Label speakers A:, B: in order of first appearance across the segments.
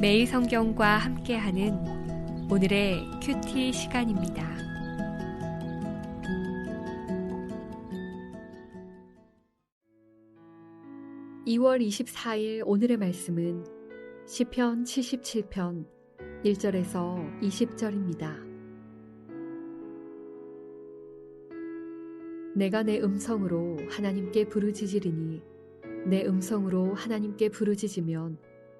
A: 매일 성경과 함께하는 오늘의 큐티 시간입니다. (2월 24일) 오늘의 말씀은 시편 (77편) (1절에서) (20절입니다) 내가 내 음성으로 하나님께 부르짖으리니 내 음성으로 하나님께 부르짖으면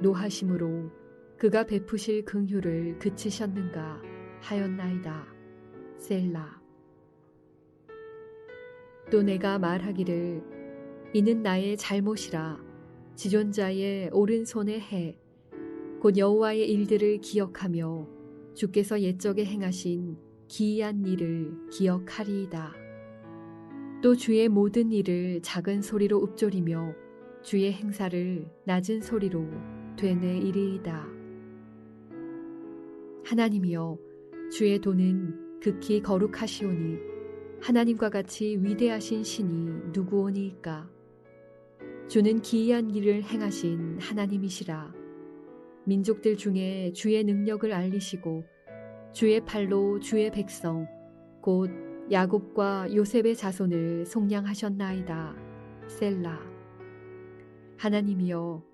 A: 노하심으로 그가 베푸실 긍휼을 그치셨는가 하였나이다. 셀라. 또 내가 말하기를 이는 나의 잘못이라 지존자의 오른손에 해곧 여호와의 일들을 기억하며 주께서 옛적에 행하신 기이한 일을 기억하리이다. 또 주의 모든 일을 작은 소리로 읊조리며 주의 행사를 낮은 소리로 되뇌이리이다. 하나님이여 주의 도는 극히 거룩하시오니 하나님과 같이 위대하신 신이 누구오니이까 주는 기이한 일을 행하신 하나님이시라 민족들 중에 주의 능력을 알리시고 주의 팔로 주의 백성 곧 야곱과 요셉의 자손을 속량하셨나이다. 셀라. 하나님이여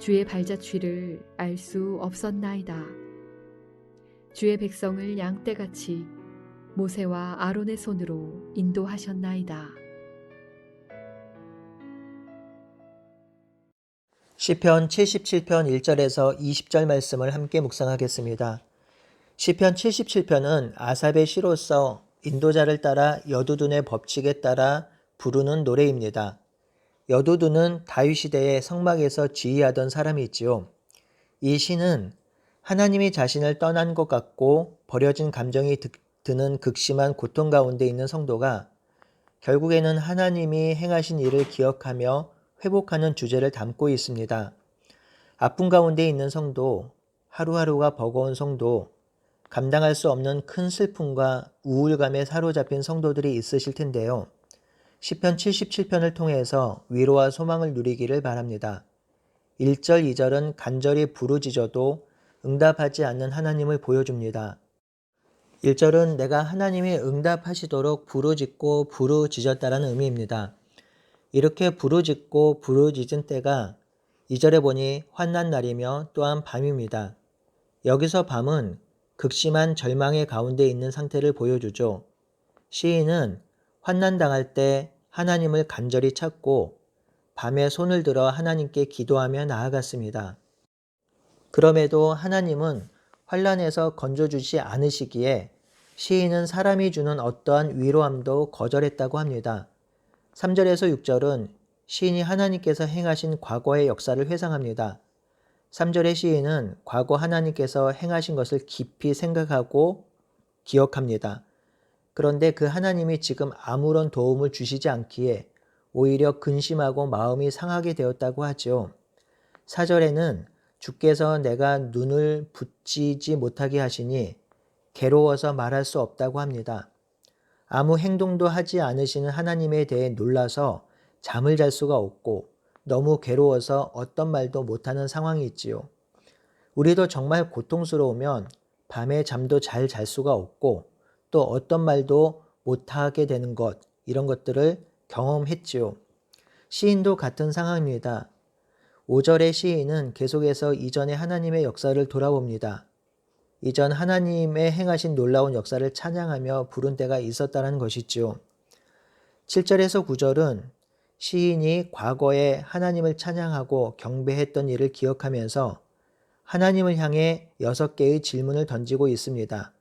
A: 주의 발자취를 알 수 없었나이다. 주의 백성을 양떼같이 모세와 아론의 손으로 인도하셨나이다.
B: 시편 77편 1절에서 20절 말씀을 함께 묵상하겠습니다. 시편 77편은 아삽의 시로서 인도자를 따라 여두둔의 법칙에 따라 부르는 노래입니다. 여두둔은 다윗 시대의 성막에서 지휘하던 사람이지요. 이 시는 하나님이 자신을 떠난 것 같고 버려진 감정이 드는 극심한 고통 가운데 있는 성도가 결국에는 하나님이 행하신 일을 기억하며 회복하는 주제를 담고 있습니다. 아픔 가운데 있는 성도, 하루하루가 버거운 성도, 감당할 수 없는 큰 슬픔과 우울감에 사로잡힌 성도들이 있으실 텐데요. 시편 77편을 통해서 위로와 소망을 누리기를 바랍니다. 1절, 2절은 간절히 부르짖어도 응답하지 않는 하나님을 보여줍니다. 1절은 내가 하나님이 응답하시도록 부르짖고 부르짖었다라는 의미입니다. 이렇게 부르짖고 부르짖은 때가 2절에 보니 환난 날이며 또한 밤입니다. 여기서 밤은 극심한 절망의 가운데 있는 상태를 보여주죠. 시인은 환난 당할 때 하나님을 간절히 찾고 밤에 손을 들어 하나님께 기도하며 나아갔습니다. 그럼에도 하나님은 환란에서 건져주지 않으시기에 시인은 사람이 주는 어떠한 위로함도 거절했다고 합니다. 3절에서 6절은 시인이 하나님께서 행하신 과거의 역사를 회상합니다. 3절의 시인은 과거 하나님께서 행하신 것을 깊이 생각하고 기억합니다. 그런데 그 하나님이 지금 아무런 도움을 주시지 않기에 오히려 근심하고 마음이 상하게 되었다고 하죠. 4절에는 주께서 내가 눈을 붙이지 못하게 하시니 괴로워서 말할 수 없다고 합니다. 아무 행동도 하지 않으시는 하나님에 대해 놀라서 잠을 잘 수가 없고 너무 괴로워서 어떤 말도 못하는 상황이 있지요. 우리도 정말 고통스러우면 밤에 잠도 잘 잘 수가 없고 또 어떤 말도 못하게 되는 것, 이런 것들을 경험했지요. 시인도 같은 상황입니다. 5절의 시인은 계속해서 이전의 하나님의 역사를 돌아봅니다. 이전 하나님의 행하신 놀라운 역사를 찬양하며 부른 때가 있었다는 것이지요. 7절에서 9절은 시인이 과거에 하나님을 찬양하고 경배했던 일을 기억하면서 하나님을 향해 여섯 개의 질문을 던지고 있습니다.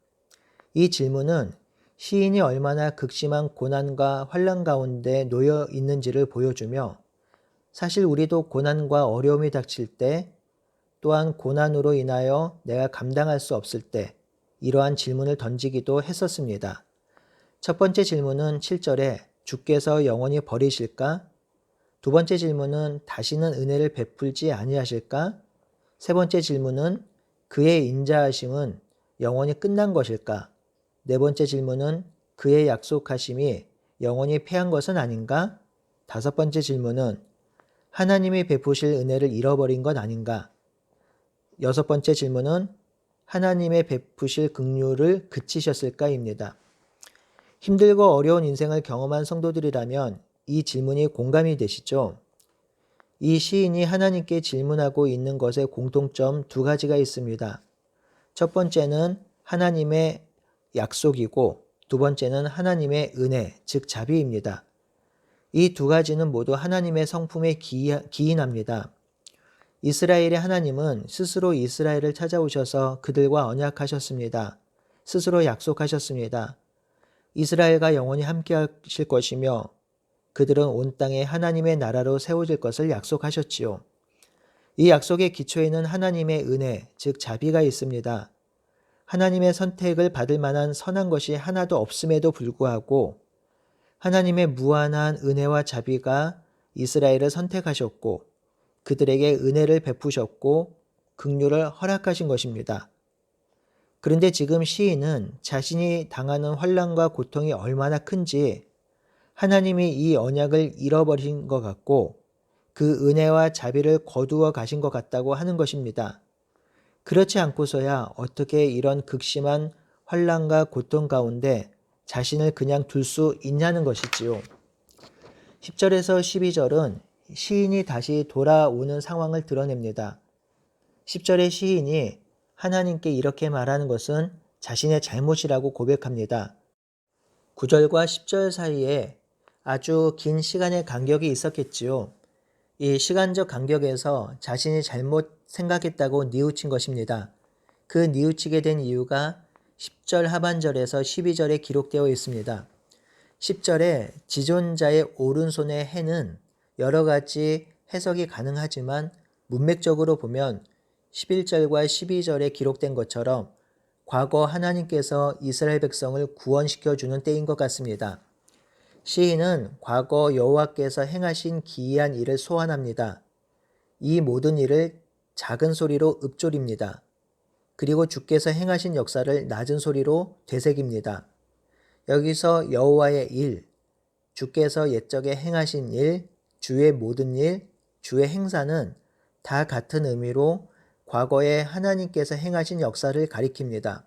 B: 이 질문은 시인이 얼마나 극심한 고난과 환란 가운데 놓여 있는지를 보여주며 사실 우리도 고난과 어려움이 닥칠 때 또한 고난으로 인하여 내가 감당할 수 없을 때 이러한 질문을 던지기도 했었습니다. 첫 번째 질문은 7절에 주께서 영원히 버리실까? 두 번째 질문은 다시는 은혜를 베풀지 아니하실까? 세 번째 질문은 그의 인자하심은 영원히 끝난 것일까? 네 번째 질문은 그의 약속하심이 영원히 패한 것은 아닌가? 다섯 번째 질문은 하나님이 베푸실 은혜를 잃어버린 것 아닌가? 여섯 번째 질문은 하나님의 베푸실 긍휼을 그치셨을까입니다. 힘들고 어려운 인생을 경험한 성도들이라면 이 질문이 공감이 되시죠? 이 시인이 하나님께 질문하고 있는 것의 공통점 두 가지가 있습니다. 첫 번째는 하나님의 약속이고 두 번째는 하나님의 은혜, 즉 자비입니다. 이 두 가지는 모두 하나님의 성품에 기인합니다. 이스라엘의 하나님은 스스로 이스라엘을 찾아오셔서 그들과 언약하셨습니다. 스스로 약속하셨습니다. 이스라엘과 영원히 함께 하실 것이며 그들은 온 땅에 하나님의 나라로 세워질 것을 약속하셨지요. 이 약속의 기초에는 하나님의 은혜, 즉 자비가 있습니다. 하나님의 선택을 받을 만한 선한 것이 하나도 없음에도 불구하고 하나님의 무한한 은혜와 자비가 이스라엘을 선택하셨고 그들에게 은혜를 베푸셨고 긍휼을 허락하신 것입니다. 그런데 지금 시인은 자신이 당하는 환란과 고통이 얼마나 큰지 하나님이 이 언약을 잃어버린 것 같고 그 은혜와 자비를 거두어 가신 것 같다고 하는 것입니다. 그렇지 않고서야 어떻게 이런 극심한 환란과 고통 가운데 자신을 그냥 둘 수 있냐는 것이지요. 10절에서 12절은 시인이 다시 돌아오는 상황을 드러냅니다. 10절의 시인이 하나님께 이렇게 말하는 것은 자신의 잘못이라고 고백합니다. 9절과 10절 사이에 아주 긴 시간의 간격이 있었겠지요. 이 시간적 간격에서 자신이 잘못 생각했다고 뉘우친 것입니다. 그 뉘우치게 된 이유가 10절 하반절에서 12절에 기록되어 있습니다. 10절에 지존자의 오른손의 해는 여러 가지 해석이 가능하지만 문맥적으로 보면 11절과 12절에 기록된 것처럼 과거 하나님께서 이스라엘 백성을 구원시켜 주는 때인 것 같습니다. 시인은 과거 여호와께서 행하신 기이한 일을 소환합니다. 이 모든 일을 작은 소리로 읊조립니다. 그리고 주께서 행하신 역사를 낮은 소리로 되새깁니다. 여기서 여호와의 일, 주께서 옛적에 행하신 일, 주의 모든 일, 주의 행사는 다 같은 의미로 과거에 하나님께서 행하신 역사를 가리킵니다.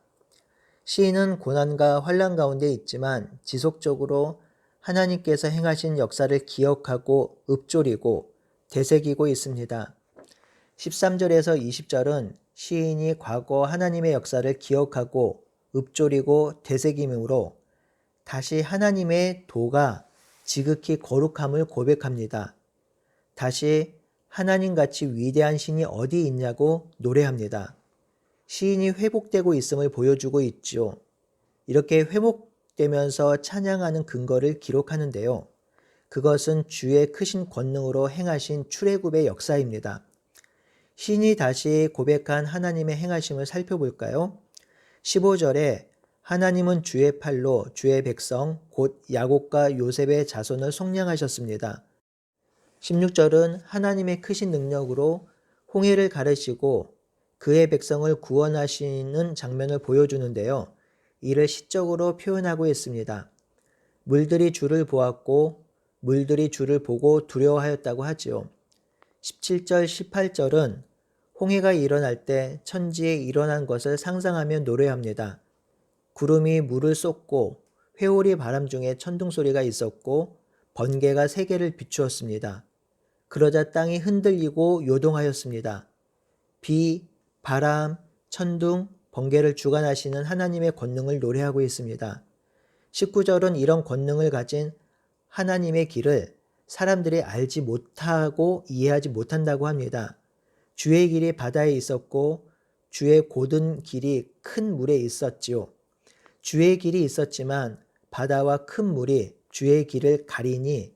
B: 시인은 고난과 환란 가운데 있지만 지속적으로 하나님께서 행하신 역사를 기억하고 읊조리고 되새기고 있습니다. 13절에서 20절은 시인이 과거 하나님의 역사를 기억하고 읊조리고 되새김으로 다시 하나님의 도가 지극히 거룩함을 고백합니다. 다시 하나님같이 위대한 신이 어디 있냐고 노래합니다. 시인이 회복되고 있음을 보여주고 있죠. 이렇게 회복 되면서 찬양하는 근거를 기록하는데요. 그것은 주의 크신 권능으로 행하신 출애굽의 역사입니다. 신이 다시 고백한 하나님의 행하심을 살펴볼까요? 15절에 하나님은 주의 팔로 주의 백성 곧 야곱과 요셉의 자손을 속량하셨습니다. 16절은 하나님의 크신 능력으로 홍해를 가르시고 그의 백성을 구원하시는 장면을 보여주는데요. 이를 시적으로 표현하고 있습니다. 물들이 주를 보았고 물들이 주를 보고 두려워하였다고 하지요. 17절, 18절은 홍해가 일어날 때 천지에 일어난 것을 상상하며 노래합니다. 구름이 물을 쏟고 회오리 바람 중에 천둥 소리가 있었고 번개가 세계를 비추었습니다. 그러자 땅이 흔들리고 요동하였습니다. 비, 바람, 천둥, 번개를 주관하시는 하나님의 권능을 노래하고 있습니다. 19절은 이런 권능을 가진 하나님의 길을 사람들이 알지 못하고 이해하지 못한다고 합니다. 주의 길이 바다에 있었고 주의 고든 길이 큰 물에 있었지요. 주의 길이 있었지만 바다와 큰 물이 주의 길을 가리니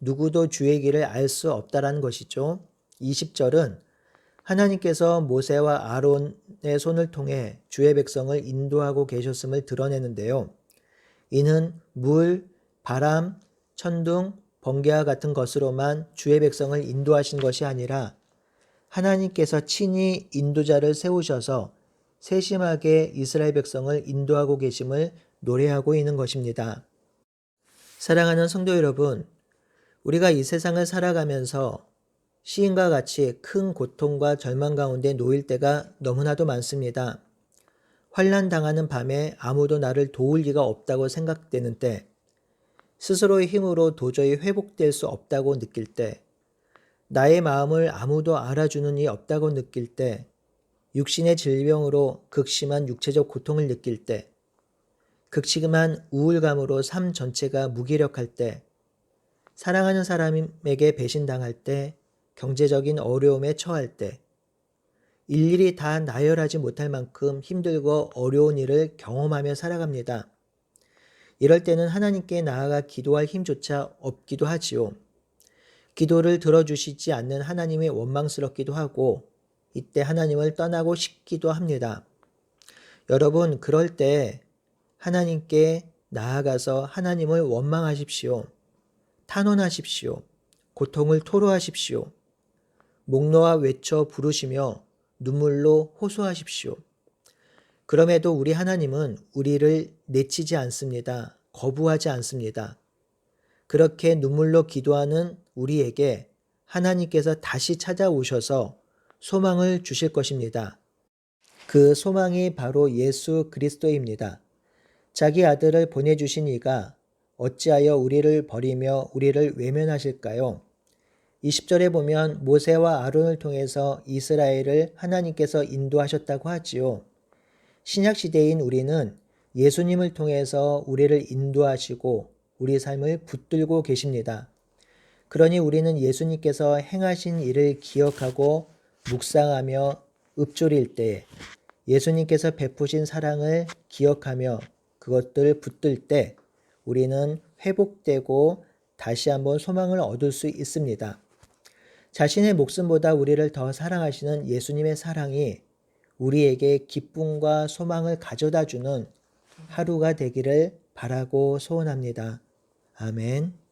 B: 누구도 주의 길을 알 수 없다라는 것이죠. 20절은 하나님께서 모세와 아론의 손을 통해 주의 백성을 인도하고 계셨음을 드러내는데요. 이는 물, 바람, 천둥, 번개와 같은 것으로만 주의 백성을 인도하신 것이 아니라 하나님께서 친히 인도자를 세우셔서 세심하게 이스라엘 백성을 인도하고 계심을 노래하고 있는 것입니다. 사랑하는 성도 여러분, 우리가 이 세상을 살아가면서 시인과 같이 큰 고통과 절망 가운데 놓일 때가 너무나도 많습니다. 환란 당하는 밤에 아무도 나를 도울 리가 없다고 생각되는 때, 스스로의 힘으로 도저히 회복될 수 없다고 느낄 때, 나의 마음을 아무도 알아주는 이 없다고 느낄 때, 육신의 질병으로 극심한 육체적 고통을 느낄 때, 극심한 우울감으로 삶 전체가 무기력할 때, 사랑하는 사람에게 배신당할 때, 경제적인 어려움에 처할 때, 일일이 다 나열하지 못할 만큼 힘들고 어려운 일을 경험하며 살아갑니다. 이럴 때는 하나님께 나아가 기도할 힘조차 없기도 하지요. 기도를 들어주시지 않는 하나님이 원망스럽기도 하고, 이때 하나님을 떠나고 싶기도 합니다. 여러분, 그럴 때 하나님께 나아가서 하나님을 원망하십시오. 탄원하십시오. 고통을 토로하십시오. 목 놓아 외쳐 부르시며 눈물로 호소하십시오. 그럼에도 우리 하나님은 우리를 내치지 않습니다. 거부하지 않습니다. 그렇게 눈물로 기도하는 우리에게 하나님께서 다시 찾아오셔서 소망을 주실 것입니다. 그 소망이 바로 예수 그리스도입니다. 자기 아들을 보내주신 이가 어찌하여 우리를 버리며 우리를 외면하실까요? 20절에 보면 모세와 아론을 통해서 이스라엘을 하나님께서 인도하셨다고 하지요. 신약 시대인 우리는 예수님을 통해서 우리를 인도하시고 우리 삶을 붙들고 계십니다. 그러니 우리는 예수님께서 행하신 일을 기억하고 묵상하며 읊조릴 때 예수님께서 베푸신 사랑을 기억하며 그것들을 붙들 때 우리는 회복되고 다시 한번 소망을 얻을 수 있습니다. 자신의 목숨보다 우리를 더 사랑하시는 예수님의 사랑이 우리에게 기쁨과 소망을 가져다 주는 하루가 되기를 바라고 소원합니다. 아멘.